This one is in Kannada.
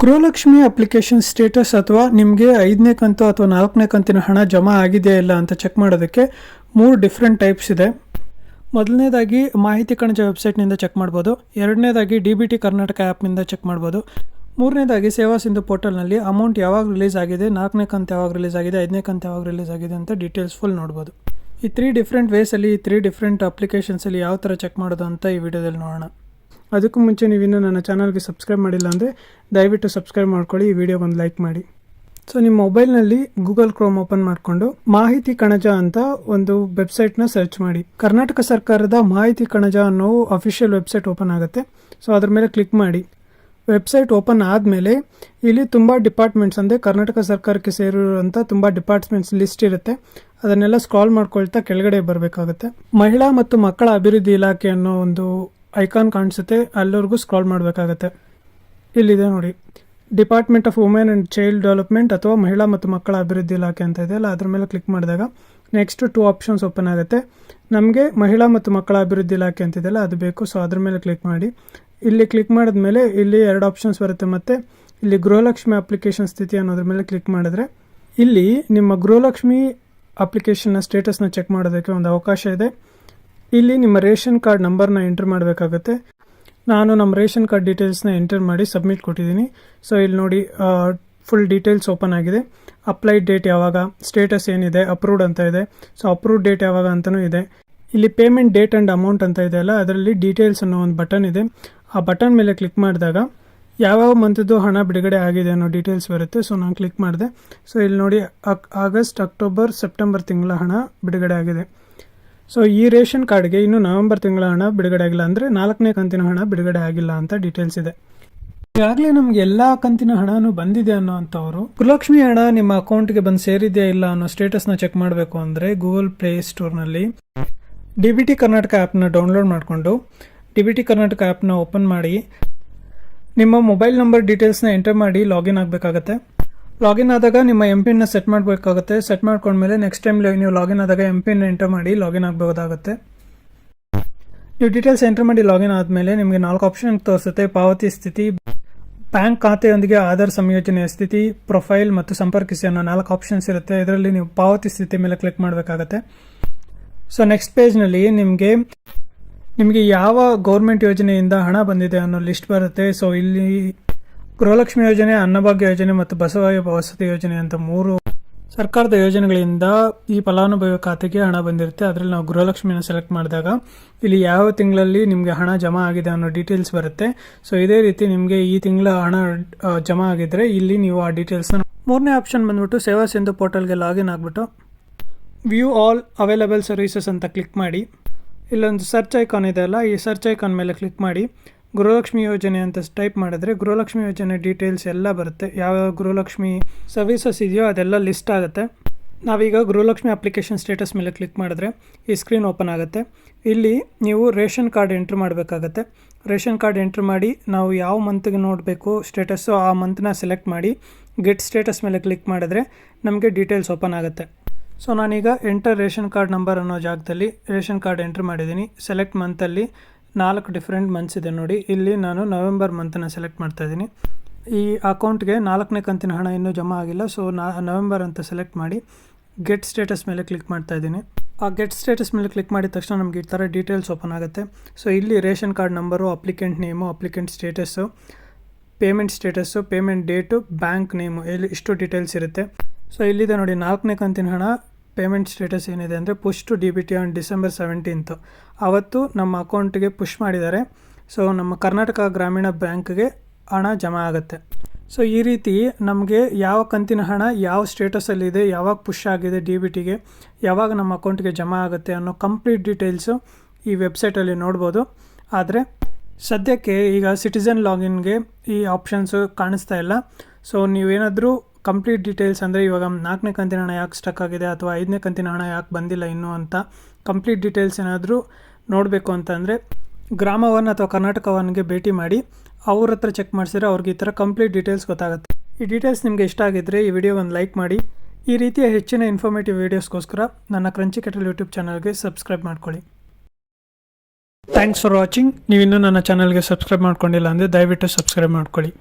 ಗೃಹಲಕ್ಷ್ಮಿ ಅಪ್ಲಿಕೇಶನ್ ಸ್ಟೇಟಸ್ ಅಥವಾ ನಿಮಗೆ ಐದನೇ ಕಂತು ಅಥವಾ ನಾಲ್ಕನೇ ಕಂತಿನ ಹಣ ಜಮಾ ಆಗಿದೆಯಾ ಇಲ್ಲ ಅಂತ ಚೆಕ್ ಮಾಡೋದಕ್ಕೆ ಮೂರು ಡಿಫ್ರೆಂಟ್ ಟೈಪ್ಸ್ ಇದೆ. ಮೊದಲನೇದಾಗಿ ಮಾಹಿತಿ ಕಣಜ ವೆಬ್ಸೈಟ್ನಿಂದ ಚೆಕ್ ಮಾಡ್ಬೋದು. ಎರಡನೇದಾಗಿ ಡಿ ಬಿ ಟಿ ಕರ್ನಾಟಕ ಆ್ಯಪ್ನಿಂದ ಚೆಕ್ ಮಾಡ್ಬೋದು. ಮೂರನೇದಾಗಿ ಸೇವಾ ಸಿಂಧು ಪೋರ್ಟಲ್ನಲ್ಲಿ ಅಮೌಂಟ್ ಯಾವಾಗ ರಿಲೀಸ್ ಆಗಿದೆ, ನಾಲ್ಕನೇ ಕಂತು ಯಾವಾಗ ರಿಲೀಸ್ ಆಗಿದೆ, ಐದನೇ ಕಂತು ಯಾವಾಗ ರಿಲೀಸ್ ಆಗಿದೆ ಅಂತ ಡೀಟೇಲ್ಸ್ ಫುಲ್ ನೋಡ್ಬೋದು. ಈ ತ್ರೀ ಡಿಫ್ರೆಂಟ್ ವೇಸಲ್ಲಿ ಈ ತ್ರೀ ಡಿಫ್ರೆಂಟ್ ಅಪ್ಲಿಕೇಶನ್ಸಲ್ಲಿ ಯಾವ ಥರ ಚೆಕ್ ಮಾಡೋದು ಅಂತ ಈ ವಿಡಿಯೋದಲ್ಲಿ ನೋಡೋಣ. ಅದಕ್ಕೂ ಮುಂಚೆ ನೀವಿನ್ನೂ ನನ್ನ ಚಾನಲ್ಗೆ ಸಬ್ಸ್ಕ್ರೈಬ್ ಮಾಡಿಲ್ಲ ಅಂದರೆ ದಯವಿಟ್ಟು ಸಬ್ಸ್ಕ್ರೈಬ್ ಮಾಡ್ಕೊಳ್ಳಿ, ಈ ವಿಡಿಯೋ ಒಂದು ಲೈಕ್ ಮಾಡಿ. ಸೊ ನಿಮ್ಮ ಮೊಬೈಲ್ನಲ್ಲಿ ಗೂಗಲ್ ಕ್ರೋಮ್ ಓಪನ್ ಮಾಡಿಕೊಂಡು ಮಾಹಿತಿ ಕಣಜ ಅಂತ ಒಂದು ವೆಬ್ಸೈಟ್ನ ಸರ್ಚ್ ಮಾಡಿ. ಕರ್ನಾಟಕ ಸರ್ಕಾರದ ಮಾಹಿತಿ ಕಣಜ ಅನ್ನೋ ಅಫಿಷಿಯಲ್ ವೆಬ್ಸೈಟ್ ಓಪನ್ ಆಗುತ್ತೆ. ಸೊ ಅದ್ರ ಮೇಲೆ ಕ್ಲಿಕ್ ಮಾಡಿ. ವೆಬ್ಸೈಟ್ ಓಪನ್ ಆದಮೇಲೆ ಇಲ್ಲಿ ತುಂಬ ಡಿಪಾರ್ಟ್ಮೆಂಟ್ಸ್ ಅಂದರೆ ಕರ್ನಾಟಕ ಸರ್ಕಾರಕ್ಕೆ ಸೇರಿರುವಂಥ ತುಂಬ ಡಿಪಾರ್ಟ್ಮೆಂಟ್ಸ್ ಲಿಸ್ಟ್ ಇರುತ್ತೆ. ಅದನ್ನೆಲ್ಲ ಸ್ಕ್ರಾಲ್ ಮಾಡ್ಕೊಳ್ತಾ ಕೆಳಗಡೆ ಬರಬೇಕಾಗುತ್ತೆ. ಮಹಿಳಾ ಮತ್ತು ಮಕ್ಕಳ ಅಭಿವೃದ್ಧಿ ಇಲಾಖೆ ಅನ್ನೋ ಒಂದು ಐಕಾನ್ ಕಾಣಿಸುತ್ತೆ ಅಲ್ಲಿವರೆಗೂ ಸ್ಕ್ರಾಲ್ ಮಾಡಬೇಕಾಗತ್ತೆ. ಇಲ್ಲಿದೆ ನೋಡಿ. Department of women and child development ಅಥವಾ ಮಹಿಳಾ ಮತ್ತು ಮಕ್ಕಳ ಅಭಿವೃದ್ಧಿ ಇಲಾಖೆ ಅಂತ ಇದೆ ಅಲ್ಲ ಅದ್ರ ಮೇಲೆ ಕ್ಲಿಕ್ ಮಾಡಿದಾಗ ನೆಕ್ಸ್ಟ್ ಟೂ ಆಪ್ಷನ್ಸ್ ಓಪನ್ ಆಗುತ್ತೆ. ನಮಗೆ ಮಹಿಳಾ ಮತ್ತು ಮಕ್ಕಳ ಅಭಿವೃದ್ಧಿ ಇಲಾಖೆ ಅಂತಿದೆಯಲ್ಲ ಅದು ಬೇಕು. ಸೊ ಅದ್ರ ಮೇಲೆ ಕ್ಲಿಕ್ ಮಾಡಿ. ಇಲ್ಲಿ ಕ್ಲಿಕ್ ಮಾಡಿದ್ಮೇಲೆ ಇಲ್ಲಿ ಎರಡು ಆಪ್ಷನ್ಸ್ ಬರುತ್ತೆ ಮತ್ತು. ಇಲ್ಲಿ ಗೃಹಲಕ್ಷ್ಮಿ ಅಪ್ಲಿಕೇಶನ್ ಸ್ಥಿತಿ ಅನ್ನೋದ್ರ ಮೇಲೆ ಕ್ಲಿಕ್ ಮಾಡಿದ್ರೆ, ಇಲ್ಲಿ ನಿಮ್ಮ ಗೃಹಲಕ್ಷ್ಮಿ ಅಪ್ಲಿಕೇಶನ್ನ ಸ್ಟೇಟಸ್ನ ಚೆಕ್ ಮಾಡೋದಕ್ಕೆ ಒಂದು ಅವಕಾಶ ಇದೆ. ಇಲ್ಲಿ ನಿಮ್ಮ ರೇಷನ್ ಕಾರ್ಡ್ ನಂಬರ್ನ ಎಂಟರ್ ಮಾಡಬೇಕಾಗುತ್ತೆ. ನಾನು ನಮ್ಮ ರೇಷನ್ ಕಾರ್ಡ್ ಡೀಟೇಲ್ಸ್ನ ಎಂಟರ್ ಮಾಡಿ ಸಬ್ಮಿಟ್ ಕೊಟ್ಟಿದ್ದೀನಿ. ಸೊ, ಇಲ್ಲಿ ನೋಡಿ ಫುಲ್ ಡೀಟೇಲ್ಸ್ ಓಪನ್ ಆಗಿದೆ. ಅಪ್ಲೈಡ್ ಡೇಟ್ ಯಾವಾಗ, ಸ್ಟೇಟಸ್ ಏನಿದೆ, ಅಪ್ರೂವ್ಡ್ ಅಂತ ಇದೆ. ಸೊ, ಅಪ್ರೂವ್ಡ್ ಡೇಟ್ ಯಾವಾಗ ಅಂತಲೂ ಇದೆ. ಇಲ್ಲಿ ಪೇಮೆಂಟ್ ಡೇಟ್ ಆ್ಯಂಡ್ ಅಮೌಂಟ್ ಅಂತ ಇದೆ ಅಲ್ಲ, ಅದರಲ್ಲಿ ಡೀಟೇಲ್ಸ್ ಅನ್ನೋ ಒಂದು ಬಟನ್ ಇದೆ. ಆ ಬಟನ್ ಮೇಲೆ ಕ್ಲಿಕ್ ಮಾಡಿದಾಗ ಯಾವ್ಯಾವ ಮಂತದ್ದು ಹಣ ಬಿಡುಗಡೆ ಆಗಿದೆ ಅನ್ನೋ ಡೀಟೇಲ್ಸ್ ಬರುತ್ತೆ. ಸೊ, ನಾನು ಕ್ಲಿಕ್ ಮಾಡಿದೆ. ಸೊ, ಇಲ್ಲಿ ನೋಡಿ ಆಗಸ್ಟ್, ಅಕ್ಟೋಬರ್, ಸೆಪ್ಟೆಂಬರ್ ತಿಂಗಳ ಹಣ ಬಿಡುಗಡೆ ಆಗಿದೆ. ಸೊ ಈ ರೇಷನ್ ಕಾರ್ಡ್ಗೆ ಇನ್ನು ನವೆಂಬರ್ ತಿಂಗಳ ಹಣ ಬಿಡುಗಡೆ ಆಗಿಲ್ಲ ಅಂದರೆ ನಾಲ್ಕನೇ ಕಂತಿನ ಹಣ ಬಿಡುಗಡೆ ಆಗಿಲ್ಲ ಅಂತ ಡೀಟೇಲ್ಸ್ ಇದೆ. ಈಗಾಗಲೇ ನಮ್ಗೆ ಎಲ್ಲಾ ಕಂತಿನ ಹಣನೂ ಬಂದಿದೆ ಅನ್ನೋ ಗೃಹಲಕ್ಷ್ಮಿ ಹಣ ನಿಮ್ಮ ಅಕೌಂಟ್ಗೆ ಬಂದು ಸೇರಿದೆಯಾ ಇಲ್ಲ ಅನ್ನೋ ಸ್ಟೇಟಸ್ನ ಚೆಕ್ ಮಾಡಬೇಕು ಅಂದರೆ ಗೂಗಲ್ ಪ್ಲೇ ಸ್ಟೋರ್ನಲ್ಲಿ ಡಿ ಬಿ ಟಿ ಕರ್ನಾಟಕ ಆ್ಯಪ್ನ ಡೌನ್ಲೋಡ್ ಮಾಡಿಕೊಂಡು ಡಿ ಬಿ ಟಿ ಕರ್ನಾಟಕ ಆ್ಯಪ್ನ ಓಪನ್ ಮಾಡಿ ನಿಮ್ಮ ಮೊಬೈಲ್ ನಂಬರ್ ಡೀಟೇಲ್ಸ್ನ ಎಂಟರ್ ಮಾಡಿ ಲಾಗಿನ್ ಆಗಬೇಕಾಗತ್ತೆ. ಲಾಗಿನ್ ಆದಾಗ ನಿಮ್ಮ ಎಂ ಪಿನ್ನ ಸೆಟ್ ಮಾಡಬೇಕಾಗುತ್ತೆ. ಸೆಟ್ ಮಾಡ್ಕೊಂಡ್ಮೇಲೆ ನೆಕ್ಸ್ಟ್ ಟೈಮ್ ನೀವು ಲಾಗಿನ್ ಆದಾಗ ಎಂ ಪಿನ್ ಎಂಟರ್ ಮಾಡಿ ಲಾಗಿನ್ ಆಗಬಹುದಾಗುತ್ತೆ. ನೀವು ಡೀಟೇಲ್ಸ್ ಎಂಟರ್ ಮಾಡಿ ಲಾಗಿನ್ ಆದಮೇಲೆ ನಿಮಗೆ ನಾಲ್ಕು ಆಪ್ಷನ್ ತೋರಿಸುತ್ತೆ. ಪಾವತಿ ಸ್ಥಿತಿ, ಬ್ಯಾಂಕ್ ಖಾತೆಯೊಂದಿಗೆ ಆಧಾರ್ ಸಂಯೋಜನೆಯ ಸ್ಥಿತಿ ಪ್ರೊಫೈಲ್ ಮತ್ತು ಸಂಪರ್ಕಿಸಿ ಅನ್ನೋ ನಾಲ್ಕು ಆಪ್ಷನ್ಸ್ ಇರುತ್ತೆ. ಇದರಲ್ಲಿ ನೀವು ಪಾವತಿ ಸ್ಥಿತಿ ಮೇಲೆ ಕ್ಲಿಕ್ ಮಾಡಬೇಕಾಗತ್ತೆ. ಸೊ ನೆಕ್ಸ್ಟ್ ಪೇಜ್ನಲ್ಲಿ ನಿಮಗೆ ನಿಮಗೆ ಯಾವ ಗೌರ್ಮೆಂಟ್ ಯೋಜನೆಯಿಂದ ಹಣ ಬಂದಿದೆ ಅನ್ನೋ ಲಿಸ್ಟ್ ಬರುತ್ತೆ. ಸೊ ಇಲ್ಲಿ ಗೃಹಲಕ್ಷ್ಮಿ ಯೋಜನೆ, ಅನ್ನಭಾಗ್ಯ ಯೋಜನೆ ಮತ್ತು ಬಸವಾಯ ವಸತಿ ಯೋಜನೆ ಅಂತ ಮೂರು ಸರ್ಕಾರದ ಯೋಜನೆಗಳಿಂದ ಈ ಫಲಾನುಭವಿ ಖಾತೆಗೆ ಹಣ ಬಂದಿರುತ್ತೆ. ಅದರಲ್ಲಿ ನಾವು ಗೃಹಲಕ್ಷ್ಮಿಯನ್ನು ಸೆಲೆಕ್ಟ್ ಮಾಡಿದಾಗ ಇಲ್ಲಿ ಯಾವ ತಿಂಗಳಲ್ಲಿ ನಿಮಗೆ ಹಣ ಜಮಾ ಆಗಿದೆ ಅನ್ನೋ ಡೀಟೇಲ್ಸ್ ಬರುತ್ತೆ. ಸೊ ಇದೇ ರೀತಿ ನಿಮಗೆ ಈ ತಿಂಗಳ ಹಣ ಜಮಾ ಆಗಿದ್ರೆ ಇಲ್ಲಿ ನೀವು ಆ ಡೀಟೇಲ್ಸ್ನ ಮೂರನೇ ಆಪ್ಷನ್ ಬಂದ್ಬಿಟ್ಟು ಸೇವಾ ಸಿಂಧು ಪೋರ್ಟಲ್ಗೆ ಲಾಗಿನ್ ಆಗಿಬಿಟ್ಟು ವ್ಯೂ ಆಲ್ ಅವೈಲಬಲ್ ಸರ್ವಿಸಸ್ ಅಂತ ಕ್ಲಿಕ್ ಮಾಡಿ. ಇಲ್ಲೊಂದು ಸರ್ಚ್ ಐಕಾನ್ ಇದೆ ಅಲ್ಲ, ಈ ಸರ್ಚ್ ಐಕಾನ್ ಮೇಲೆ ಕ್ಲಿಕ್ ಮಾಡಿ. ಗೃಹಲಕ್ಷ್ಮಿ ಯೋಜನೆ ಅಂತ ಟೈಪ್ ಮಾಡಿದ್ರೆ ಗೃಹಲಕ್ಷ್ಮಿ ಯೋಜನೆ ಡೀಟೇಲ್ಸ್ ಎಲ್ಲ ಬರುತ್ತೆ. ಯಾವ ಗೃಹಲಕ್ಷ್ಮಿ ಸರ್ವಿಸಸ್ ಇದೆಯೋ ಅದೆಲ್ಲ ಲಿಸ್ಟ್ ಆಗುತ್ತೆ. ನಾವೀಗ ಗೃಹಲಕ್ಷ್ಮಿ ಅಪ್ಲಿಕೇಶನ್ ಸ್ಟೇಟಸ್ ಮೇಲೆ ಕ್ಲಿಕ್ ಮಾಡಿದ್ರೆ ಈ ಸ್ಕ್ರೀನ್ ಓಪನ್ ಆಗುತ್ತೆ. ಇಲ್ಲಿ ನೀವು ರೇಷನ್ ಕಾರ್ಡ್ ಎಂಟ್ರ್ ಮಾಡಬೇಕಾಗತ್ತೆ. ರೇಷನ್ ಕಾರ್ಡ್ ಎಂಟ್ರ್ ಮಾಡಿ ನಾವು ಯಾವ ಮಂತ್ಗೆ ನೋಡಬೇಕು ಸ್ಟೇಟಸ್ಸು ಆ ಮಂತ್ನ ಸೆಲೆಕ್ಟ್ ಮಾಡಿ ಗೆಟ್ ಸ್ಟೇಟಸ್ ಮೇಲೆ ಕ್ಲಿಕ್ ಮಾಡಿದ್ರೆ ನಮಗೆ ಡೀಟೇಲ್ಸ್ ಓಪನ್ ಆಗುತ್ತೆ. ಸೊ ನಾನೀಗ ಎಂಟರ್ ರೇಷನ್ ಕಾರ್ಡ್ ನಂಬರ್ ಅನ್ನೋ ಜಾಗದಲ್ಲಿ ರೇಷನ್ ಕಾರ್ಡ್ ಎಂಟ್ರ್ ಮಾಡಿದ್ದೀನಿ. ಸೆಲೆಕ್ಟ್ ಮಂತಲ್ಲಿ ನಾಲ್ಕು ಡಿಫ್ರೆಂಟ್ ಮಂತ್ಸ್ ಇದೆ ನೋಡಿ. ಇಲ್ಲಿ ನಾನು ನವೆಂಬರ್ ಮಂತನ್ನು ಸೆಲೆಕ್ಟ್ ಮಾಡ್ತಾ ಇದ್ದೀನಿ. ಈ ಅಕೌಂಟ್ಗೆ ನಾಲ್ಕನೇ ಕಂತಿನ ಹಣ ಇನ್ನೂ ಜಮಾ ಆಗಿಲ್ಲ ಸೊ ನಾ ನವೆಂಬರ್ ಅಂತ ಸೆಲೆಕ್ಟ್ ಮಾಡಿ ಗೆಟ್ ಸ್ಟೇಟಸ್ ಮೇಲೆ ಕ್ಲಿಕ್ ಮಾಡ್ತಾ ಇದ್ದೀನಿ. ಆ ಗೆಟ್ ಸ್ಟೇಟಸ್ ಮೇಲೆ ಕ್ಲಿಕ್ ಮಾಡಿದ ತಕ್ಷಣ ನಮಗೆ ಈ ಥರ ಡೀಟೇಲ್ಸ್ ಓಪನ್ ಆಗುತ್ತೆ. ಸೊ ಇಲ್ಲಿ ration card number applicant name applicant status payment status payment date bank name ಇಲ್ಲಿ ಇಷ್ಟು ಡೀಟೇಲ್ಸ್ ಇರುತ್ತೆ. ಸೊ ಇಲ್ಲಿದೆ ನೋಡಿ ನಾಲ್ಕನೇ ಕಂತಿನ ಹಣ. ಪೇಮೆಂಟ್ ಸ್ಟೇಟಸ್ ಏನಿದೆ ಅಂದರೆ push to D B T on December seventeenth ಆವತ್ತು ನಮ್ಮ ಅಕೌಂಟಿಗೆ ಪುಷ್ ಮಾಡಿದ್ದಾರೆ. ಸೊ ನಮ್ಮ ಕರ್ನಾಟಕ ಗ್ರಾಮೀಣ ಬ್ಯಾಂಕ್ಗೆ ಹಣ ಜಮಾ ಆಗುತ್ತೆ. ಸೊ ಈ ರೀತಿ ನಮಗೆ ಯಾವ ಕಂತಿನ ಹಣ ಯಾವ ಸ್ಟೇಟಸಲ್ಲಿದೆ ಯಾವಾಗ ಪುಷ್ ಆಗಿದೆ ಡಿ ಬಿ ಟಿಗೆ ಯಾವಾಗ ನಮ್ಮ ಅಕೌಂಟ್ಗೆ ಜಮಾ ಆಗುತ್ತೆ ಅನ್ನೋ ಕಂಪ್ಲೀಟ್ ಡೀಟೇಲ್ಸು ಈ ವೆಬ್ಸೈಟಲ್ಲಿ ನೋಡ್ಬೋದು. ಆದರೆ, ಸದ್ಯಕ್ಕೆ ಈಗ ಸಿಟಿಸನ್ ಲಾಗಿನ್ಗೆ ಈ ಆಪ್ಷನ್ಸು ಕಾಣಿಸ್ತಾ ಇಲ್ಲ. ಸೊ ನೀವೇನಾದರೂ ಕಂಪ್ಲೀಟ್ ಡೀಟೇಲ್ಸ್ ಅಂದರೆ ಇವಾಗ ನಾಲ್ಕನೇ ಕಂತಿನ ಹಣ ಯಾಕೆ ಸ್ಟಕ್ ಆಗಿದೆ ಅಥವಾ ಐದನೇ ಕಂತಿನ ಹಣ ಯಾಕೆ ಬಂದಿಲ್ಲ ಇನ್ನೂ ಅಂತ ಕಂಪ್ಲೀಟ್ ಡೀಟೇಲ್ಸ್ ಏನಾದರೂ ನೋಡಬೇಕು ಅಂತಂದರೆ ಗ್ರಾಮವನ್ ಅಥವಾ ಕರ್ನಾಟಕವನ್ಗೆ ಭೇಟಿ ಮಾಡಿ ಅವ್ರ ಹತ್ರ ಚೆಕ್ ಮಾಡಿಸಿದ್ರೆ ಅವ್ರಿಗೆ ಈ ಥರ ಕಂಪ್ಲೀಟ್ ಡೀಟೇಲ್ಸ್ ಗೊತ್ತಾಗುತ್ತೆ. ಈ ಡೀಟೇಲ್ಸ್ ನಿಮಗೆ ಇಷ್ಟ ಆಗಿದ್ದರೆ ಈ ವಿಡಿಯೋ ಒಂದು ಲೈಕ್ ಮಾಡಿ. ಈ ರೀತಿಯ ಹೆಚ್ಚಿನ ಇನ್ಫಾರ್ಮೇಟಿವ್ ವೀಡಿಯೋಸ್ಗೋಸ್ಕರ ನನ್ನ ಕ್ರಂಚಿ ಕೆಟಲ್ ಯೂಟ್ಯೂಬ್ ಚಾನಲ್ಗೆ ಸಬ್ಸ್ಕ್ರೈಬ್ ಮಾಡ್ಕೊಳ್ಳಿ. ಥ್ಯಾಂಕ್ಸ್ ಫಾರ್ ವಾಚಿಂಗ್ ನೀವು ಇನ್ನೂ ನನ್ನ ಚಾನಲ್ಗೆ ಸಬ್ಸ್ಕ್ರೈಬ್ ಮಾಡ್ಕೊಂಡಿಲ್ಲ ಅಂದರೆ ದಯವಿಟ್ಟು ಸಬ್ಸ್ಕ್ರೈಬ್ ಮಾಡ್ಕೊಳ್ಳಿ.